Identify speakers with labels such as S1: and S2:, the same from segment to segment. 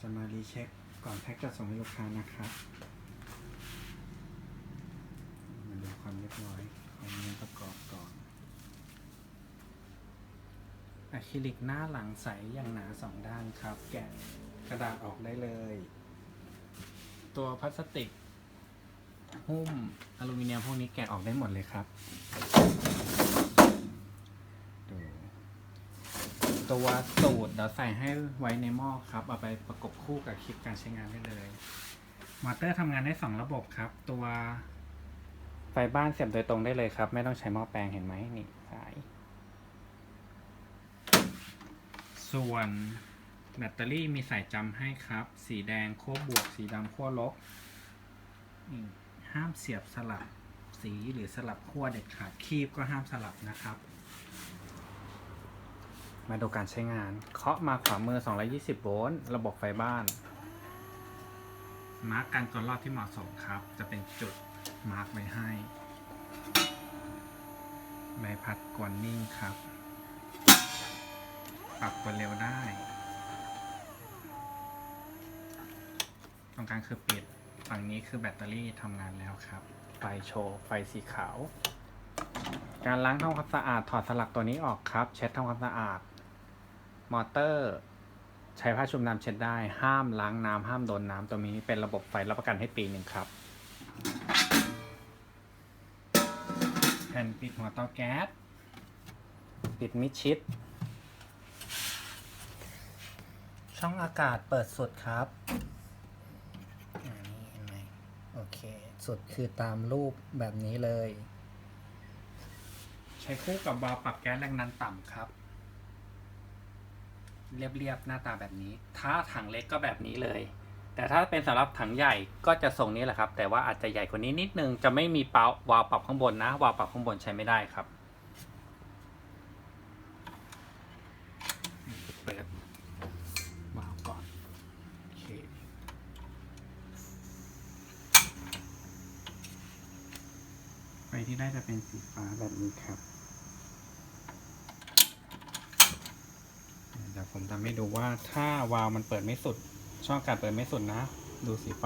S1: จะมารีเช็คก่อนแพ็กจะส่งให้ลูกค้านะครับมาดูความเรียบร้อยของเนื้อประกอบก่อนอะคริลิกหน้าหลังใสอย่างหนาสองด้านครับ แกะกระดาษออกได้เลย ตัวพลาสติกหุ้มอลูมิเนียมพวกนี้แกะออกได้หมดเลยครับ ตัวสูตรเดี๋ยวใส่ให้ไว้ในหม้อครับ เอาไปประกบคู่กับคลิปการใช้งานได้เลยมอเตอร์ทำงานได้สองระบบครับ ตัวไฟบ้านเสียบโดยตรงได้เลยครับ ไม่ต้องใช้หม้อแปลงเห็นไหมนี่สาย ส่วนแบตเตอรี่มีสายจำให้ครับ สีแดงขั้วบวก สีดำขั้วลบนี่ห้ามเสียบสลับสีหรือสลับขั้วเด็ดขาดคีบก็ห้ามสลับนะครับ มาดูการใช้งาน เคาะมาขวามือ 220 โวลต์ ระบบไฟบ้าน มาร์กการตัวรอดที่เหมาะสมครับ จะเป็นจุดมาร์กไว้ให้ ใบพัดกวนนิ่งครับ ปรับความเร็วได้ ตรงกลางคือปิด ฝั่งนี้คือแบตเตอรี่ทำงานแล้วครับ ไฟโชว์ ไฟสีขาวการล้างทำความสะอาดถอดสลักตัวนี้ออกครับ เช็ดทำความสะอาด มอเตอร์ใช้ผ้าชุบน้ำเช็ดได้ ห้ามล้างน้ำห้ามโดนน้ำตัวนี้เป็นระบบไฟรับประกันให้ปีหนึ่งครับแผ่นปิดหัวเตาแก๊ส ปิดมิดชิด ช่องอากาศเปิดสุดครับอันนี้เห็นไหมโอเค สุดคือตามรูปแบบนี้เลย ใช้คู่กับวาล์วปรับแก๊สแรงดันต่ำครับ เรียบๆหน้าตาแบบนี้ ถ้าถังเล็กก็แบบนี้เลย แต่ถ้าเป็นสำหรับถังใหญ่ก็จะทรงนี้แหละครับ แต่ว่าอาจจะใหญ่กว่านี้นิดนึง จะไม่มีเปาวาล์วปรับข้างบนนะ วาล์วปรับข้างบนใช้ไม่ได้ครับเปิดวาล์วก่อนโอเคไฟที่ได้จะเป็นสีฟ้าแบบนี้ครับ เดี๋ยว ผมทำให้ดูว่าถ้าวาล์วมันเปิดไม่สุด ช่องกาศเปิดไม่สุดนะ ดูสีไฟ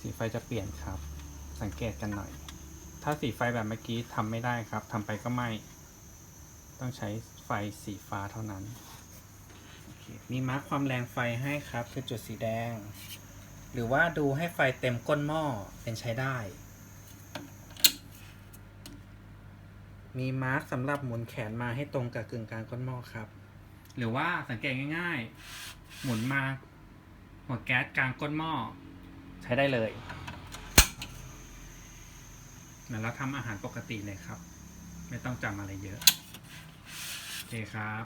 S1: สีไฟจะเปลี่ยนครับ สังเกตกันหน่อย ถ้าสีไฟแบบเมื่อกี้ทำไม่ได้ครับทำไปก็ไม่ต้องใช้ไฟสีฟ้าเท่านั้น มีมาร์คความแรงไฟให้ครับ คือจุดสีแดง หรือว่าดูให้ไฟเต็มก้นหม้อเป็นใช้ได้ มีมาร์กสำหรับหมุนแขนมาให้ตรงกับกึ่งกลางก้นหม้อครับ หรือว่าสังเกตง่ายๆ หมุนมาหัวแก๊สกลางก้นหม้อใช้ได้เลยเหมือนเราทำอาหารปกติเลยครับ ไม่ต้องจำอะไรเยอะ โอเคครับ